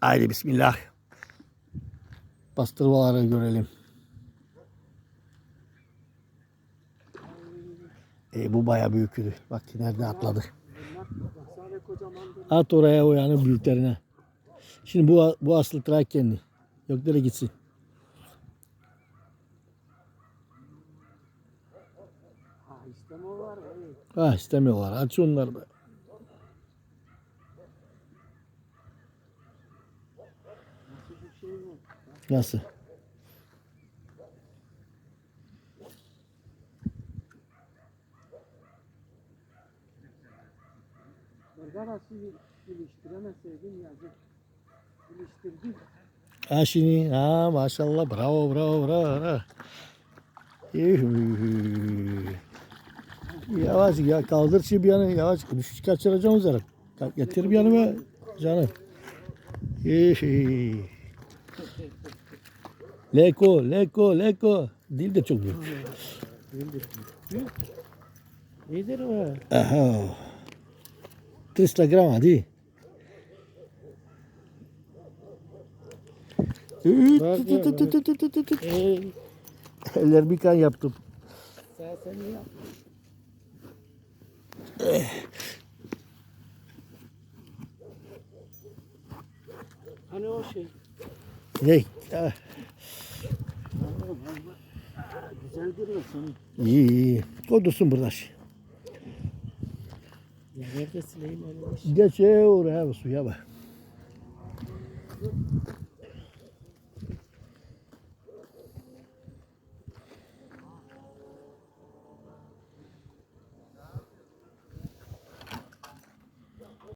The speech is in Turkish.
Haydi bismillah. Bastırmaları görelim. E, bu baya büyüktü. Bak nerede atladı. At oraya o yani büyüklerine. Şimdi bu bu asıl Trakya'nın. Yok nereye gitsin. Var? Evet. Ha istemiyorlar. Aç onları be. Nasıl? Irgarası iliştiremeseydin yazık. İliştirdin. Ha şimdi ha maşallah bravo bravo bravo. bravo. Yavaş ya kaldır şimdi bir yanı yavaş düşüş kaçıracağım üzere. Getir bir yanıma canım. Leko, leko, leko. Dil de çok büyük. Nedir o? Aha. 300 gram hadi. Eller bir kan yaptım. sen seni yap. Hani o şey? Hey. ah, o senin. İyi iyi. O dursun burada. Nerede Süleyman'ın Geç ya oraya suya bak.